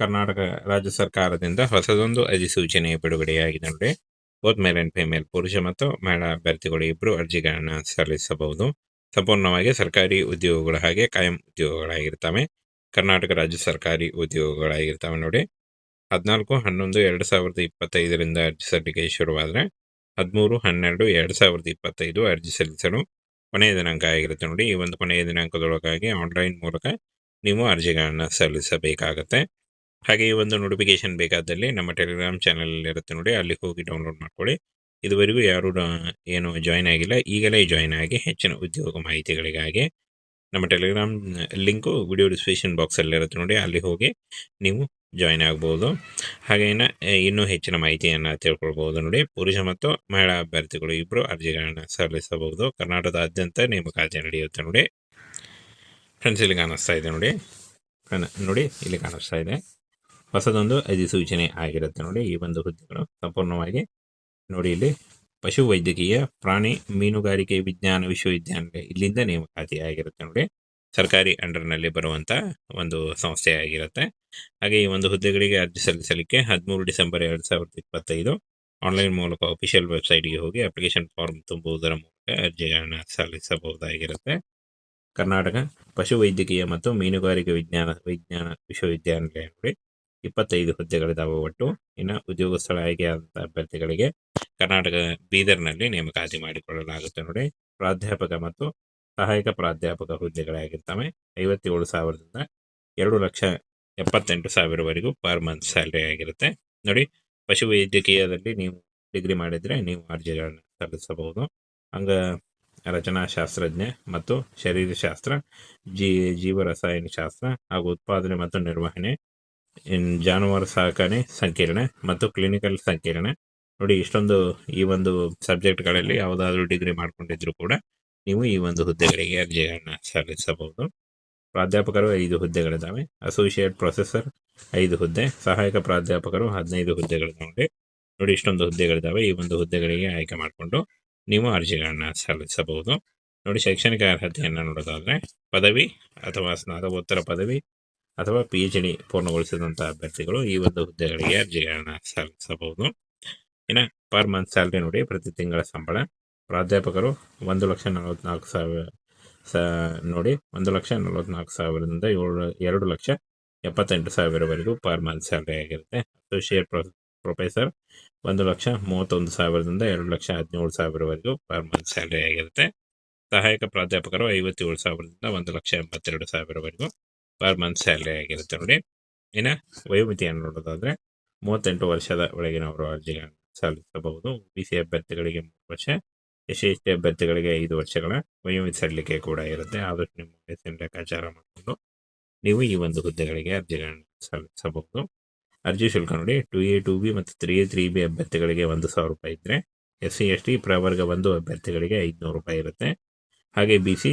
ಕರ್ನಾಟಕ ರಾಜ್ಯ ಸರ್ಕಾರದಿಂದ ಹೊಸದೊಂದು ಅಧಿಸೂಚನೆ ಬಿಡುಗಡೆಯಾಗಿದೆ ನೋಡಿ. ಬೋತ್ ಮೇಲ್ ಅಂಡ್ ಫಿಮೇಲ್ ಪುರುಷ ಮತ್ತು ಮಹಿಳಾ ಅಭ್ಯರ್ಥಿಗಳು ಇಬ್ಬರು ಅರ್ಜಿಗಳನ್ನು ಸಲ್ಲಿಸಬಹುದು. ಸಂಪೂರ್ಣವಾಗಿ ಸರ್ಕಾರಿ ಉದ್ಯೋಗಗಳ ಹಾಗೆ ಕಾಯಂ ಉದ್ಯೋಗಗಳಾಗಿರ್ತವೆ. ಕರ್ನಾಟಕ ರಾಜ್ಯ ಸರ್ಕಾರಿ ಉದ್ಯೋಗಗಳಾಗಿರ್ತವೆ ನೋಡಿ. ಹದಿನಾಲ್ಕು, ಹನ್ನೊಂದು, ಎರಡು ಸಾವಿರದ ಇಪ್ಪತ್ತೈದರಿಂದ ಅರ್ಜಿ ಸಲ್ಲಿಕೆ ಶುರುವಾದರೆ ಹದಿಮೂರು, ಹನ್ನೆರಡು, ಎರಡು ಸಾವಿರದ ಇಪ್ಪತ್ತೈದು ಅರ್ಜಿ ಸಲ್ಲಿಸಲು ಕೊನೆಯ ದಿನಾಂಕ ಆಗಿರುತ್ತೆ ನೋಡಿ. ಈ ಒಂದು ಕೊನೆಯ ದಿನಾಂಕದೊಳಗಾಗಿ ಆನ್ಲೈನ್ ಮೂಲಕ ನೀವು ಅರ್ಜಿಗಳನ್ನು ಸಲ್ಲಿಸಬೇಕಾಗತ್ತೆ. ಹಾಗೆ ಈ ಒಂದು ನೋಟಿಫಿಕೇಶನ್ ಬೇಕಾದಲ್ಲಿ ನಮ್ಮ ಟೆಲಿಗ್ರಾಮ್ ಚಾನಲ್ ಇರುತ್ತೆ ನೋಡಿ, ಅಲ್ಲಿ ಹೋಗಿ ಡೌನ್ಲೋಡ್ ಮಾಡ್ಕೊಳ್ಳಿ. ಇದುವರೆಗೂ ಯಾರು ಏನು ಜಾಯ್ನ್ ಆಗಿಲ್ಲ, ಈಗಲೇ ಜಾಯ್ನ್ ಆಗಿ ಹೆಚ್ಚಿನ ಉದ್ಯೋಗ ಮಾಹಿತಿಗಳಿಗಾಗಿ ನಮ್ಮ ಟೆಲಿಗ್ರಾಮ್ ಲಿಂಕು ವಿಡಿಯೋ ಡಿಸ್ಕ್ರಿಪ್ಷನ್ ಬಾಕ್ಸಲ್ಲಿ ಇರುತ್ತೆ ನೋಡಿ, ಅಲ್ಲಿ ಹೋಗಿ ನೀವು ಜಾಯ್ನ್ ಆಗ್ಬೋದು. ಹಾಗೇನ ಇನ್ನೂ ಹೆಚ್ಚಿನ ಮಾಹಿತಿಯನ್ನು ತಿಳ್ಕೊಳ್ಬೋದು ನೋಡಿ, ಪುರುಷ ಮತ್ತು ಮಹಿಳಾ ಅಭ್ಯರ್ಥಿಗಳು ಇಬ್ಬರು ಅರ್ಜಿಗಳನ್ನು ಸಲ್ಲಿಸಬಹುದು. ಕರ್ನಾಟಕದಾದ್ಯಂತ ನೇಮಕಾತಿ ನಡೆಯುತ್ತೆ ನೋಡಿ. ಫ್ರೆಂಡ್ಸ್ ಇಲ್ಲಿ ಕಾಣಿಸ್ತಾ ಇದೆ ನೋಡಿ. ನೋಡಿ, ಇಲ್ಲಿ ಕಾಣಿಸ್ತಾ ಇದೆ. ಹೊಸದೊಂದು ಅಧಿಸೂಚನೆ ಆಗಿರುತ್ತೆ ನೋಡಿ. ಈ ಒಂದು ಹುದ್ದೆಗಳು ಸಂಪೂರ್ಣವಾಗಿ ನೋಡಿ ಇಲ್ಲಿ ಪಶು ವೈದ್ಯಕೀಯ, ಪ್ರಾಣಿ ಮೀನುಗಾರಿಕೆ ವಿಜ್ಞಾನ ವಿಶ್ವವಿದ್ಯಾನಿಲಯ ಇಲ್ಲಿಂದ ನೇಮಕಾತಿ ಆಗಿರುತ್ತೆ ನೋಡಿ. ಸರ್ಕಾರಿ ಅಂಡರ್ನಲ್ಲಿ ಬರುವಂಥ ಒಂದು ಸಂಸ್ಥೆ ಆಗಿರುತ್ತೆ. ಹಾಗೆ ಈ ಒಂದು ಹುದ್ದೆಗಳಿಗೆ ಅರ್ಜಿ ಸಲ್ಲಿಸಲಿಕ್ಕೆ ಹದಿಮೂರು ಡಿಸೆಂಬರ್ ಎರಡು ಸಾವಿರದ ಇಪ್ಪತ್ತೈದು ಆನ್ಲೈನ್ ಮೂಲಕ ಅಫಿಷಿಯಲ್ ವೆಬ್ಸೈಟ್ಗೆ ಹೋಗಿ ಅಪ್ಲಿಕೇಶನ್ ಫಾರ್ಮ್ ತುಂಬುವುದರ ಮೂಲಕ ಅರ್ಜಿಗಳನ್ನು ಸಲ್ಲಿಸಬಹುದಾಗಿರುತ್ತೆ. ಕರ್ನಾಟಕ ಪಶುವೈದ್ಯಕೀಯ ಮತ್ತು ಮೀನುಗಾರಿಕೆ ವಿಜ್ಞಾನ ವಿಜ್ಞಾನ ವಿಶ್ವವಿದ್ಯಾನಿಲಯದಲ್ಲಿ ಇಪ್ಪತ್ತೈದು ಹುದ್ದೆಗಳಿದಾವೆ ಒಟ್ಟು ಇನ್ನು ಉದ್ಯೋಗಸ್ಥಳ ಆಯ್ಕೆಯಾದಂಥ ಅಭ್ಯರ್ಥಿಗಳಿಗೆ ಕರ್ನಾಟಕ ಬೀದರ್ನಲ್ಲಿ ನೇಮಕಾತಿ ಮಾಡಿಕೊಳ್ಳಲಾಗುತ್ತೆ ನೋಡಿ. ಪ್ರಾಧ್ಯಾಪಕ ಮತ್ತು ಸಹಾಯಕ ಪ್ರಾಧ್ಯಾಪಕ ಹುದ್ದೆಗಳಾಗಿರ್ತವೆ. ಐವತ್ತೇಳು ಸಾವಿರದಿಂದ ಎರಡು ಲಕ್ಷ ಎಪ್ಪತ್ತೆಂಟು ಸಾವಿರವರೆಗೂ ಪರ್ ಮಂತ್ ಸ್ಯಾಲ್ರಿ ಆಗಿರುತ್ತೆ. ನೋಡಿ, ಪಶುವೈದ್ಯಕೀಯದಲ್ಲಿ ನೀವು ಡಿಗ್ರಿ ಮಾಡಿದರೆ ನೀವು ಅರ್ಜಿಗಳನ್ನು ಸಲ್ಲಿಸಬಹುದು ಅಂಗ ರಚನಾಶಾಸ್ತ್ರಜ್ಞ ಮತ್ತು ಶರೀರಶಾಸ್ತ್ರ, ಜೀ ಜೀವ ರಸಾಯನಶಾಸ್ತ್ರ ಹಾಗೂ ಉತ್ಪಾದನೆ ಮತ್ತು ನಿರ್ವಹಣೆ ಜಾನುವಾರು ಸಾಕಣೆ ಸಂಕೀರ್ಣ ಮತ್ತು ಕ್ಲಿನಿಕಲ್ ಸಂಕೀರ್ಣ. ನೋಡಿ, ಇಷ್ಟೊಂದು ಈ ಒಂದು ಸಬ್ಜೆಕ್ಟ್ಗಳಲ್ಲಿ ಯಾವುದಾದ್ರೂ ಡಿಗ್ರಿ ಮಾಡ್ಕೊಂಡಿದ್ರು ಕೂಡ ನೀವು ಈ ಒಂದು ಹುದ್ದೆಗಳಿಗೆ ಅರ್ಜಿಗಳನ್ನು ಸಲ್ಲಿಸಬಹುದು. ಪ್ರಾಧ್ಯಾಪಕರು ಐದು ಹುದ್ದೆಗಳಿದ್ದಾವೆ. ಅಸೋಸಿಯೇಟ್ ಪ್ರೊಸೆಸರ್ ಐದು ಹುದ್ದೆ, ಸಹಾಯಕ ಪ್ರಾಧ್ಯಾಪಕರು ಹದಿನೈದು ಹುದ್ದೆಗಳಿದ್ದಾವೆ. ನೋಡಿ, ಇಷ್ಟೊಂದು ಹುದ್ದೆಗಳಿದ್ದಾವೆ. ಈ ಒಂದು ಹುದ್ದೆಗಳಿಗೆ ಆಯ್ಕೆ ಮಾಡಿಕೊಂಡು ನೀವು ಅರ್ಜಿಗಳನ್ನು ಸಲ್ಲಿಸಬಹುದು. ನೋಡಿ, ಶೈಕ್ಷಣಿಕ ಅರ್ಹತೆಯನ್ನು ನೋಡೋದಾದರೆ, ಪದವಿ ಅಥವಾ ಸ್ನಾತಕೋತ್ತರ ಪದವಿ ಅಥವಾ ಪಿ ಎಚ್ ಡಿ ಪೂರ್ಣಗೊಳಿಸಿದಂಥ ಅಭ್ಯರ್ಥಿಗಳು ಈ ಒಂದು ಹುದ್ದೆಗಳಿಗೆ ಅರ್ಜಿಗಳನ್ನು ಸಲ್ಲಿಸಬಹುದು. ಇನ್ನು ಪರ್ ಮಂತ್ ಸ್ಯಾಲ್ರಿ ನೋಡಿ, ಪ್ರತಿ ತಿಂಗಳ ಸಂಬಳ. ಪ್ರಾಧ್ಯಾಪಕರು ಒಂದು ಲಕ್ಷ ನಲವತ್ನಾಲ್ಕು ಸಾವಿರ, ಸ, ನೋಡಿ, ಒಂದು ಲಕ್ಷ ನಲವತ್ನಾಲ್ಕು ಸಾವಿರದಿಂದ ಏಳು, ಎರಡು ಲಕ್ಷ ಎಪ್ಪತ್ತೆಂಟು ಸಾವಿರವರೆಗೂ ಪರ್ ಮಂತ್ ಸ್ಯಾಲ್ರಿ ಆಗಿರುತ್ತೆ. ಅಸೋಸಿಯೇಟ್ ಪ್ರೊ ಪ್ರೊಫೆಸರ್ ಒಂದು ಲಕ್ಷ ಮೂವತ್ತೊಂದು ಸಾವಿರದಿಂದ ಎರಡು ಲಕ್ಷ ಹದಿನೇಳು ಸಾವಿರವರೆಗೂ ಪರ್ ಮಂತ್ ಸ್ಯಾಲ್ರಿ ಆಗಿರುತ್ತೆ. ಸಹಾಯಕ ಪ್ರಾಧ್ಯಾಪಕರು ಐವತ್ತೇಳು ಸಾವಿರದಿಂದ ಒಂದು ಲಕ್ಷ ಎಂಬತ್ತೆರಡು ಸಾವಿರವರೆಗೂ ಪರ್ ಮಂತ್ ಸ್ಯಾಲ್ರಿ ಆಗಿರುತ್ತೆ ನೋಡಿ. ಇನ್ನು ವಯೋಮಿತಿಯನ್ನು ನೋಡೋದಾದರೆ ಮೂವತ್ತೆಂಟು ವರ್ಷದ ಒಳಗಿನವರು ಅರ್ಜಿಗಳನ್ನು ಸಲ್ಲಿಸಬಹುದು. ಬಿ ಸಿ ಅಭ್ಯರ್ಥಿಗಳಿಗೆ ಮೂರು ವರ್ಷ, ಎಸ್ ಸಿ ಎಸ್ ಟಿ ಅಭ್ಯರ್ಥಿಗಳಿಗೆ ಐದು ವರ್ಷಗಳ ವಯೋಮಿತಿ ಸಲ್ಲಿಕೆ ಕೂಡ ಇರುತ್ತೆ. ಆದಷ್ಟು ನಿಮ್ಮ ಲೆಕ್ಕಾಚಾರ ಮಾಡಿಕೊಂಡು ನೀವು ಈ ಒಂದು ಹುದ್ದೆಗಳಿಗೆ ಅರ್ಜಿಗಳನ್ನು ಸಲ್ಲಿಸಬಹುದು. ಅರ್ಜಿ ಶುಲ್ಕ ನೋಡಿ ಟು ಎ ಟು ಬಿ ಮತ್ತು ತ್ರೀ ಎ ತ್ರೀ ಬಿ ಅಭ್ಯರ್ಥಿಗಳಿಗೆ ಒಂದು ಸಾವಿರ ರೂಪಾಯಿ ಇದ್ದರೆ ಎಸ್ ಸಿ ಎಸ್ ಟಿ ಪ್ರವರ್ಗ ಒಂದು ಅಭ್ಯರ್ಥಿಗಳಿಗೆ ಐದುನೂರು ರೂಪಾಯಿ ಇರುತ್ತೆ. ಹಾಗೆ B C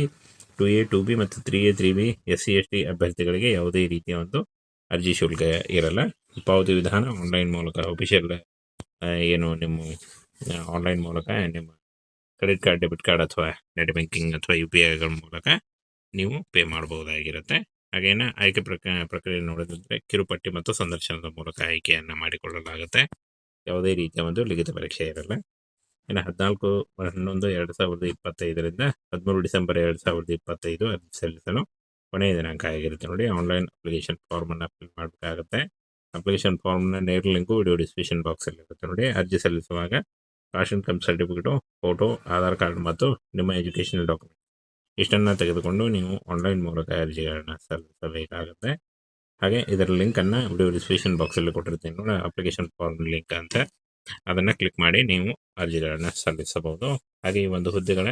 two A two B ಮತ್ತು three A three B S C S T ಅಭ್ಯರ್ಥಿಗಳಿಗೆ ಯಾವುದೇ ರೀತಿಯ ಒಂದು ಅರ್ಜಿ ಶುಲ್ಕ ಇರಲ್ಲ. ಪಾವತಿ ವಿಧಾನ ಆನ್ಲೈನ್ ಮೂಲಕ ಅಫಿಷಿಯಲ್ ಏನು ನಿಮ್ಮ ಆನ್ಲೈನ್ ಮೂಲಕ, ನಿಮ್ಮ ಕ್ರೆಡಿಟ್ ಕಾರ್ಡ್ ಡೆಬಿಟ್ ಕಾರ್ಡ್ ಅಥವಾ ನೆಟ್ ಬ್ಯಾಂಕಿಂಗ್ ಅಥವಾ ಯು ಪಿ ಐಗಳ ಮೂಲಕ ನೀವು ಪೇ ಮಾಡಬಹುದಾಗಿರುತ್ತೆ. ಹಾಗೇನ ಆಯ್ಕೆ ಪ್ರಕ, ಪ್ರಕ್ರಿಯೆ ನೋಡೋದಾದ್ರೆ ಕಿರುಪಟ್ಟಿ ಮತ್ತು ಸಂದರ್ಶನದ ಮೂಲಕ ಆಯ್ಕೆಯನ್ನು ಮಾಡಿಕೊಳ್ಳಲಾಗುತ್ತೆ. ಯಾವುದೇ ರೀತಿಯ ಒಂದು ಲಿಖಿತ ಪರೀಕ್ಷೆ ಇರಲ್ಲ. ಇನ್ನು ಹದಿನಾಲ್ಕು, ಹನ್ನೊಂದು, ಎರಡು ಸಾವಿರದ ಇಪ್ಪತ್ತೈದರಿಂದ ಹದಿಮೂರು ಡಿಸೆಂಬರ್ ಎರಡು ಸಾವಿರದ ಇಪ್ಪತ್ತೈದು ಅರ್ಜಿ ಸಲ್ಲಿಸಲು ಕೊನೆಯ ದಿನಾಂಕ ಆಗಿರುತ್ತೆ ನೋಡಿ. ಆನ್ಲೈನ್ ಅಪ್ಲಿಕೇಶನ್ ಫಾರ್ಮನ್ನು ಫಿಲ್ ಮಾಡಬೇಕಾಗುತ್ತೆ. ಅಪ್ಲಿಕೇಶನ್ ಫಾರ್ಮ್ನ ನೇರ ಲಿಂಕು ವಿಡಿಯೋ ಡಿಸ್ಕ್ರಿಪ್ಷನ್ ಬಾಕ್ಸಲ್ಲಿ ಇರುತ್ತೆ ನೋಡಿ. ಅರ್ಜಿ ಸಲ್ಲಿಸುವಾಗ ration cum certificate, photo, Aadhaar card ಮತ್ತು ನಿಮ್ಮ ಎಜುಕೇಷನಲ್ ಡಾಕ್ಯುಮೆಂಟ್ ಇಷ್ಟನ್ನು ತೆಗೆದುಕೊಂಡು ನೀವು ಆನ್ಲೈನ್ ಮೂಲಕ ಅರ್ಜಿಗಳನ್ನು ಸಲ್ಲಿಸಬೇಕಾಗುತ್ತೆ. ಹಾಗೆ ಇದರ ಲಿಂಕನ್ನು ವಿಡಿಯೋ ಡಿಸ್ಕ್ರಿಪ್ಷನ್ ಬಾಕ್ಸಲ್ಲಿ ಕೊಟ್ಟಿರ್ತೀನಿ ನೋಡಿ ಅಪ್ಲಿಕೇಶನ್ ಫಾರ್ಮ್ ಲಿಂಕ್ ಅಂತ. ಅದನ್ನು ಕ್ಲಿಕ್ ಮಾಡಿ ನೀವು ಅರ್ಜಿಗಳನ್ನು ಸಲ್ಲಿಸಬಹುದು. ಹಾಗೆ ಈ ಒಂದು ಹುದ್ದೆಗಳ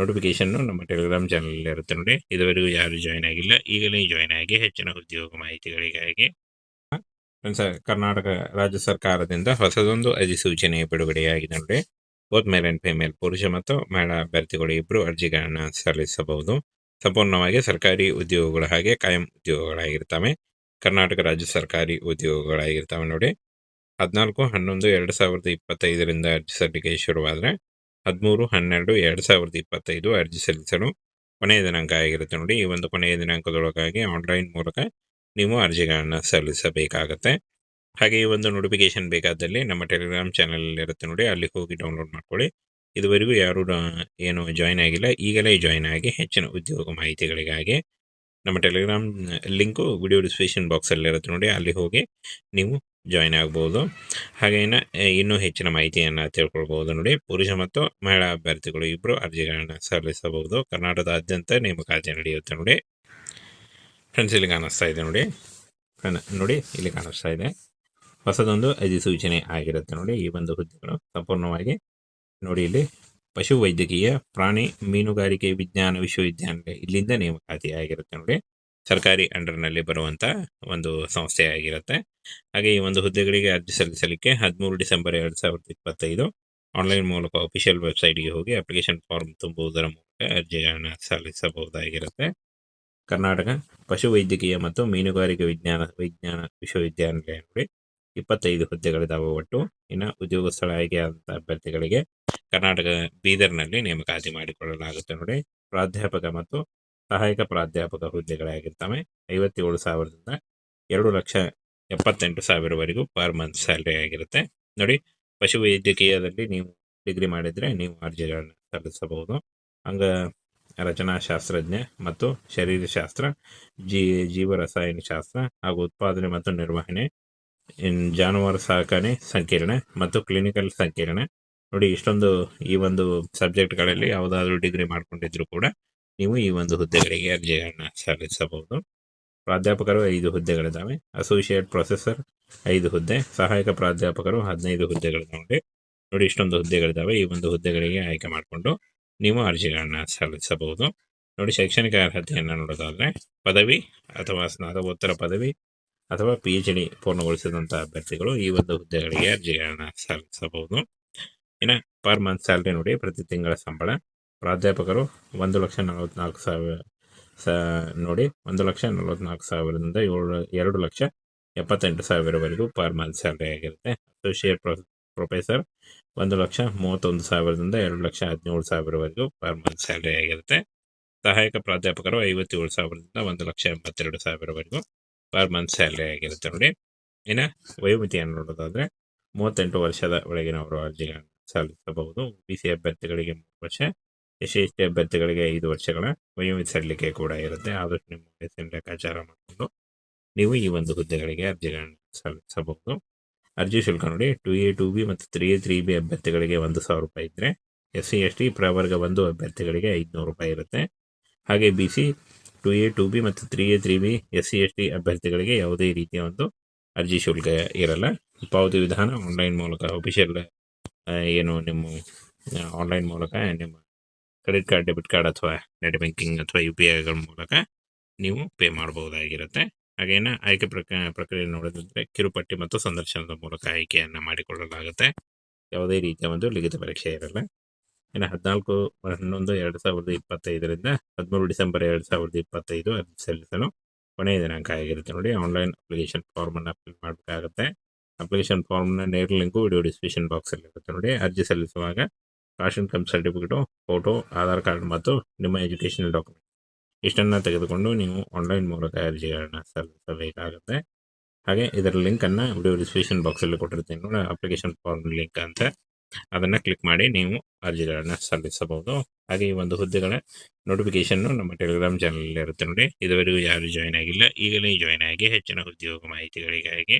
ನೋಟಿಫಿಕೇಶನ್ನು ನಮ್ಮ ಟೆಲಿಗ್ರಾಮ್ ಚಾನಲಲ್ಲಿ ಇರುತ್ತೆ ನೋಡಿ. ಇದುವರೆಗೂ ಯಾರು ಜಾಯ್ನ್ ಆಗಿಲ್ಲ, ಈಗಲೇ ಜಾಯ್ನ್ ಆಗಿ ಹೆಚ್ಚಿನ ಉದ್ಯೋಗ ಮಾಹಿತಿಗಳಿಗಾಗಿ ಕರ್ನಾಟಕ ರಾಜ್ಯ ಸರ್ಕಾರದಿಂದ ಹೊಸದೊಂದು ಅಧಿಸೂಚನೆ ಬಿಡುಗಡೆಯಾಗಿದೆ ನೋಡಿ. ಬೋತ್ ಮೇಲ್ ಅಂಡ್ ಫಿಮೇಲ್ ಪುರುಷ ಮತ್ತು ಮಹಿಳಾ ಅಭ್ಯರ್ಥಿಗಳು ಇಬ್ಬರು ಅರ್ಜಿಗಳನ್ನು ಸಲ್ಲಿಸಬಹುದು. ಸಂಪೂರ್ಣವಾಗಿ ಸರ್ಕಾರಿ ಉದ್ಯೋಗಗಳ ಹಾಗೆ ಕಾಯಂ ಉದ್ಯೋಗಗಳಾಗಿರ್ತವೆ. ಕರ್ನಾಟಕ ರಾಜ್ಯ ಸರ್ಕಾರಿ ಉದ್ಯೋಗಗಳಾಗಿರ್ತವೆ ನೋಡಿ. ಹದಿನಾಲ್ಕು, ಹನ್ನೊಂದು, ಎರಡು ಸಾವಿರದ ಇಪ್ಪತ್ತೈದರಿಂದ ಅರ್ಜಿ ಸಲ್ಲಿಕೆ ಶುರುವಾದರೆ ಹದಿಮೂರು, ಹನ್ನೆರಡು, ಎರಡು ಸಾವಿರದ ಇಪ್ಪತ್ತೈದು ಅರ್ಜಿ ಸಲ್ಲಿಸಲು ಕೊನೆಯ ದಿನಾಂಕ ಆಗಿರುತ್ತೆ ನೋಡಿ. ಈ ಒಂದು ಕೊನೆಯ ದಿನಾಂಕದೊಳಗಾಗಿ ಆನ್ಲೈನ್ ಮೂಲಕ ನೀವು ಅರ್ಜಿಗಳನ್ನು ಸಲ್ಲಿಸಬೇಕಾಗತ್ತೆ. ಹಾಗೆ ಒಂದು ನೋಟಿಫಿಕೇಶನ್ ಬೇಕಾದಲ್ಲಿ ನಮ್ಮ ಟೆಲಿಗ್ರಾಮ್ ಚಾನಲ್ ಇರುತ್ತೆ ನೋಡಿ, ಅಲ್ಲಿ ಹೋಗಿ ಡೌನ್ಲೋಡ್ ಮಾಡ್ಕೊಳ್ಳಿ. ಇದುವರೆಗೂ ಯಾರು ಏನು ಜಾಯಿನ್ ಆಗಿಲ್ಲ. ಈಗಲೇ ಜಾಯಿನ್ ಆಗಿ ಹೆಚ್ಚಿನ ಉದ್ಯೋಗ ಮಾಹಿತಿಗಳಿಗಾಗಿ ನಮ್ಮ ಟೆಲಿಗ್ರಾಮ್ ಲಿಂಕು ವಿಡಿಯೋ ಡಿಸ್ಕ್ರಿಪ್ಷನ್ ಬಾಕ್ಸಲ್ಲಿ ಇರುತ್ತೆ ನೋಡಿ, ಅಲ್ಲಿ ಹೋಗಿ ನೀವು ಜಾಯಿನ್ ಆಗ್ಬೋದು. ಹಾಗೇನ ಇನ್ನೂ ಹೆಚ್ಚಿನ ಮಾಹಿತಿಯನ್ನು ತಿಳ್ಕೊಳ್ಬೋದು ನೋಡಿ. ಪುರುಷ ಮತ್ತು ಮಹಿಳಾ ಅಭ್ಯರ್ಥಿಗಳು ಇಬ್ಬರು ಅರ್ಜಿಗಳನ್ನು ಸಲ್ಲಿಸಬಹುದು. ಕರ್ನಾಟಕದಾದ್ಯಂತ ನೇಮಕಾತಿ ನಡೆಯುತ್ತೆ ನೋಡಿ. ಫ್ರೆಂಡ್ಸ್ ಇಲ್ಲಿ ಕಾಣಿಸ್ತಾ ಇದೆ ನೋಡಿ. ನೋಡಿ, ಇಲ್ಲಿ ಕಾಣಿಸ್ತಾ ಇದೆ. ಹೊಸದೊಂದು ಅಧಿಸೂಚನೆ ಆಗಿರುತ್ತೆ ನೋಡಿ. ಈ ಒಂದು ಹುದ್ದೆಗಳು ಸಂಪೂರ್ಣವಾಗಿ ನೋಡಿ ಇಲ್ಲಿ ಪಶು ವೈದ್ಯಕೀಯ ಪ್ರಾಣಿ ಮೀನುಗಾರಿಕೆ ವಿಜ್ಞಾನ ವಿಶ್ವವಿದ್ಯಾನಿಲಯ ಇಲ್ಲಿಂದ ನೇಮಕಾತಿ ಆಗಿರುತ್ತೆ ನೋಡಿ. ಸರ್ಕಾರಿ ಅಂಡರ್ನಲ್ಲಿ ಬರುವಂತ ಒಂದು ಸಂಸ್ಥೆ ಆಗಿರುತ್ತೆ. ಹಾಗೆ ಈ ಒಂದು ಹುದ್ದೆಗಳಿಗೆ ಅರ್ಜಿ ಸಲ್ಲಿಸಲಿಕ್ಕೆ ಹದಿಮೂರು ಡಿಸೆಂಬರ್ ಎರಡು ಸಾವಿರದ ಇಪ್ಪತ್ತೈದು ಆನ್ಲೈನ್ ಮೂಲಕ ಅಫಿಷಿಯಲ್ ವೆಬ್ಸೈಟ್ಗೆ ಹೋಗಿ ಅಪ್ಲಿಕೇಶನ್ ಫಾರ್ಮ್ ತುಂಬುವುದರ ಮೂಲಕ ಅರ್ಜಿಗಳನ್ನು ಸಲ್ಲಿಸಬಹುದಾಗಿರುತ್ತೆ. ಕರ್ನಾಟಕ ಪಶು ವೈದ್ಯಕೀಯ ಮತ್ತು ಮೀನುಗಾರಿಕೆ ವಿಜ್ಞಾನ ವಿಜ್ಞಾನ ವಿಶ್ವವಿದ್ಯಾನಿಲಯ ನೋಡಿ. ಇಪ್ಪತ್ತೈದು ಹುದ್ದೆಗಳಿದಾವೆ ಒಟ್ಟು. ಇನ್ನು ಉದ್ಯೋಗ ಸ್ಥಳ ಆಯ್ಕೆಯಾದಂಥ ಅಭ್ಯರ್ಥಿಗಳಿಗೆ ಕರ್ನಾಟಕ ಬೀದರ್ನಲ್ಲಿ ನೇಮಕಾತಿ ಮಾಡಿಕೊಳ್ಳಲಾಗುತ್ತೆ ನೋಡಿ. ಪ್ರಾಧ್ಯಾಪಕ ಮತ್ತು ಸಹಾಯಕ ಪ್ರಾಧ್ಯಾಪಕ ಹುದ್ದೆಗಳಾಗಿರ್ತವೆ. ಐವತ್ತೇಳು ಸಾವಿರದಿಂದ ಎರಡು ಲಕ್ಷ ಎಪ್ಪತ್ತೆಂಟು ಸಾವಿರವರೆಗೂ ಪರ್ ಮಂತ್ ಸ್ಯಾಲ್ರಿ ಆಗಿರುತ್ತೆ. ನೋಡಿ, ಪಶು ವೈದ್ಯಕೀಯದಲ್ಲಿ ನೀವು ಡಿಗ್ರಿ ಮಾಡಿದರೆ ನೀವು ಅರ್ಜಿಗಳನ್ನು ಸಲ್ಲಿಸಬಹುದು. ಅಂಗ ರಚನಾಶಾಸ್ತ್ರಜ್ಞ ಮತ್ತು ಶರೀರಶಾಸ್ತ್ರ, ಜೀ, ಜೀವರಸಾಯನಶಾಸ್ತ್ರ ಹಾಗೂ ಉತ್ಪಾದನೆ ಮತ್ತು ನಿರ್ವಹಣೆ ಇನ್ ಜಾನುವಾರು ಸಾಕಣೆ, ಸಂಕೀರ್ಣ ಮತ್ತು ಕ್ಲಿನಿಕಲ್ ಸಂಕೀರ್ಣ. ನೋಡಿ, ಇಷ್ಟೊಂದು ಈ ಒಂದು ಸಬ್ಜೆಕ್ಟ್ಗಳಲ್ಲಿ ಯಾವುದಾದ್ರೂ ಡಿಗ್ರಿ ಮಾಡ್ಕೊಂಡಿದ್ರು ಕೂಡ ನೀವು ಈ ಒಂದು ಹುದ್ದೆಗಳಿಗೆ ಅರ್ಜಿಗಳನ್ನ ಸಲ್ಲಿಸಬಹುದು. ಪ್ರಾಧ್ಯಾಪಕರು ಐದು ಹುದ್ದೆಗಳಿದ್ದಾವೆ. ಅಸೋಸಿಯೇಟ್ ಪ್ರೊಸೆಸರ್ ಐದು ಹುದ್ದೆ, ಸಹಾಯಕ ಪ್ರಾಧ್ಯಾಪಕರು ಹದಿನೈದು ಹುದ್ದೆಗಳಿದ್ದಾವೆ. ನೋಡಿ, ಇಷ್ಟೊಂದು ಹುದ್ದೆಗಳಿದ್ದಾವೆ. ಈ ಒಂದು ಹುದ್ದೆಗಳಿಗೆ ಆಯ್ಕೆ ಮಾಡಿಕೊಂಡು ನೀವು ಅರ್ಜಿಗಳನ್ನ ಸಲ್ಲಿಸಬಹುದು. ನೋಡಿ, ಶೈಕ್ಷಣಿಕ ಅರ್ಹತೆಯನ್ನು ನೋಡೋದಾದರೆ ಪದವಿ ಅಥವಾ ಸ್ನಾತಕೋತ್ತರ ಪದವಿ ಅಥವಾ ಪಿ ಎಚ್ ಡಿ ಪೂರ್ಣಗೊಳಿಸಿದಂಥ ಅಭ್ಯರ್ಥಿಗಳು ಈ ಒಂದು ಹುದ್ದೆಗಳಿಗೆ ಅರ್ಜಿಗಳನ್ನು ಸಲ್ಲಿಸಬಹುದು. ಇನ್ನು ಪರ್ ಮಂತ್ ಸ್ಯಾಲ್ರಿ ನೋಡಿ ಪ್ರತಿ ತಿಂಗಳ ಸಂಬಳ. ಪ್ರಾಧ್ಯಾಪಕರು ಒಂದು ಲಕ್ಷ ನಲವತ್ನಾಲ್ಕು ಸಾವಿರ ಸ ನೋಡಿ ಒಂದು ಲಕ್ಷ ನಲವತ್ನಾಲ್ಕು ಸಾವಿರದಿಂದ ಏಳು, ಎರಡು ಲಕ್ಷ ಎಪ್ಪತ್ತೆಂಟು ಸಾವಿರವರೆಗೂ ಪರ್ ಮಂತ್ ಸ್ಯಾಲ್ರಿ ಆಗಿರುತ್ತೆ. ಅಸೋಸಿಯೇಟ್ ಪ್ರೊ ಪ್ರೊಫೆಸರ್ ಒಂದು ಲಕ್ಷ ಮೂವತ್ತೊಂದು ಸಾವಿರದಿಂದ ಎರಡು ಲಕ್ಷ ಹದಿನೇಳು ಸಾವಿರವರೆಗೂ ಪರ್ ಮಂತ್ ಸ್ಯಾಲ್ರಿ ಆಗಿರುತ್ತೆ. ಸಹಾಯಕ ಪ್ರಾಧ್ಯಾಪಕರು ಐವತ್ತೇಳು ಸಾವಿರದಿಂದ ಒಂದು ಲಕ್ಷ ಎಂಬತ್ತೆರಡು ಸಾವಿರವರೆಗೂ. ಪರ್ ಮಂತ್ ಸ್ಯಾಲ್ರಿ ಆಗಿರುತ್ತೆ ನೋಡಿ. ಇನ್ನು ವಯೋಮಿತಿಯನ್ನು ನೋಡೋದಾದ್ರೆ ಮೂವತ್ತೆಂಟು ವರ್ಷದ ಒಳಗಿನವರು ಅರ್ಜಿಗಳನ್ನು ಸಲ್ಲಿಸಬಹುದು ಬಿ ಸಿ ಅಭ್ಯರ್ಥಿಗಳಿಗೆ ಮೂರು ವರ್ಷ ಎಸ್ ಸಿ ಎಸ್ ಟಿ ಅಭ್ಯರ್ಥಿಗಳಿಗೆ ಐದು ವರ್ಷಗಳ ವಯೋಮಿತಿ ಸಲ್ಲಿಕೆ ಕೂಡ ಇರುತ್ತೆ. ಆದಷ್ಟು ನಿಮ್ಮ ವಯಸ್ಸಿನ ಲೆಕ್ಕಾಚಾರ ಮಾಡಿಕೊಂಡು ನೀವು ಈ ಒಂದು ಹುದ್ದೆಗಳಿಗೆ ಅರ್ಜಿಗಳನ್ನು ಸಲ್ಲಿಸಬಹುದು. ಅರ್ಜಿ ಶುಲ್ಕ ನೋಡಿ ಟು ಎ ಟು ಬಿ ಮತ್ತು ತ್ರೀ ಎ ತ್ರೀ ಬಿ ಅಭ್ಯರ್ಥಿಗಳಿಗೆ ಒಂದು ಸಾವಿರ ರೂಪಾಯಿ ಇದ್ದರೆ ಎಸ್ ಸಿ ಎಸ್ ಟಿ ಪ್ರವರ್ಗ ಒಂದು ಅಭ್ಯರ್ಥಿಗಳಿಗೆ ಐದುನೂರು ರೂಪಾಯಿ ಇರುತ್ತೆ. ಹಾಗೆ B C two A two B ಮತ್ತು three A three B S C S T ಅಭ್ಯರ್ಥಿಗಳಿಗೆ ಯಾವುದೇ ರೀತಿಯ ಒಂದು ಅರ್ಜಿ ಶುಲ್ಕ ಇರಲ್ಲ. ಪಾವತಿ ವಿಧಾನ ಆನ್ಲೈನ್ ಮೂಲಕ ಅಫಿಷಿಯಲ್ ಏನು ನಿಮ್ಮ ಆನ್ಲೈನ್ ಮೂಲಕ ನಿಮ್ಮ ಕ್ರೆಡಿಟ್ ಕಾರ್ಡ್ ಡೆಬಿಟ್ ಕಾರ್ಡ್ ಅಥವಾ ನೆಟ್ ಬ್ಯಾಂಕಿಂಗ್ ಅಥವಾ ಯು ಪಿ ಐಗಳ ಮೂಲಕ ನೀವು ಪೇ ಮಾಡಬಹುದಾಗಿರುತ್ತೆ. ಹಾಗೇನ ಆಯ್ಕೆ ಪ್ರಕ, ಪ್ರಕ್ರಿಯೆ ನೋಡಿದ್ರೆ ಕಿರುಪಟ್ಟಿ ಮತ್ತು ಸಂದರ್ಶನದ ಮೂಲಕ ಆಯ್ಕೆಯನ್ನು ಮಾಡಿಕೊಳ್ಳಲಾಗುತ್ತೆ. ಯಾವುದೇ ರೀತಿಯ ಒಂದು ಲಿಖಿತ ಪರೀಕ್ಷೆ ಇರಲ್ಲ. ಇನ್ನು ಹದಿನಾಲ್ಕು ಹನ್ನೊಂದು ಎರಡು ಸಾವಿರದ ಇಪ್ಪತ್ತೈದರಿಂದ ಹದಿಮೂರು ಡಿಸೆಂಬರ್ ಎರಡು ಸಾವಿರದ ಇಪ್ಪತ್ತೈದು ಅರ್ಜಿ ಸಲ್ಲಿಸಲು ಕೊನೆಯ ದಿನಾಂಕ ಆಗಿರುತ್ತೆ ನೋಡಿ. ಆನ್ಲೈನ್ ಅಪ್ಲಿಕೇಶನ್ ಫಾರ್ಮನ್ನು ಫಿಲ್ ಮಾಡಬೇಕಾಗುತ್ತೆ. ಅಪ್ಲಿಕೇಶನ್ ಫಾರ್ಮ್ನ ನೇರ ಲಿಂಕು ವಿಡಿಯೋ ಡಿಸ್ಕ್ರಿಪ್ಷನ್ ಬಾಕ್ಸಲ್ಲಿ ಇರುತ್ತೆ ನೋಡಿ. ಅರ್ಜಿ ಸಲ್ಲಿಸುವಾಗ ration cum certificate, photo, Aadhaar card ಮತ್ತು ನಿಮ್ಮ ಎಜುಕೇಷನಲ್ ಡಾಕ್ಯುಮೆಂಟ್ ಇಷ್ಟನ್ನು ತೆಗೆದುಕೊಂಡು ನೀವು ಆನ್ಲೈನ್ ಮೂಲಕ ಅರ್ಜಿಗಳನ್ನು ಸಲ್ಲಿಸಬೇಕಾಗುತ್ತೆ. ಹಾಗೆ ಇದರ ಲಿಂಕನ್ನು ವಿಡಿಯೋ ಡಿಸ್ಕ್ರಿಪ್ಷನ್ ಬಾಕ್ಸಲ್ಲಿ ಕೊಟ್ಟಿರ್ತೀನಿ ನೋಡಿ. ಅಪ್ಲಿಕೇಶನ್ ಫಾರ್ಮ್ ಲಿಂಕ್ ಅಂತ. ಅದನ್ನು ಕ್ಲಿಕ್ ಮಾಡಿ ನೀವು ಅರ್ಜಿಗಳನ್ನು ಸಲ್ಲಿಸಬಹುದು. ಹಾಗೆ ಈ ಒಂದು ಹುದ್ದೆಗಳ ನೋಟಿಫಿಕೇಶನ್ ನಮ್ಮ ಟೆಲಿಗ್ರಾಮ್ ಚಾನಲ್ ಇರುತ್ತೆ ನೋಡಿ. ಇದುವರೆಗೂ ಯಾರು ಜಾಯ್ನ್ ಆಗಿಲ್ಲ, ಈಗಲೇ ಜಾಯ್ನ್ ಆಗಿ ಹೆಚ್ಚಿನ ಉದ್ಯೋಗ ಮಾಹಿತಿಗಳಿಗಾಗಿ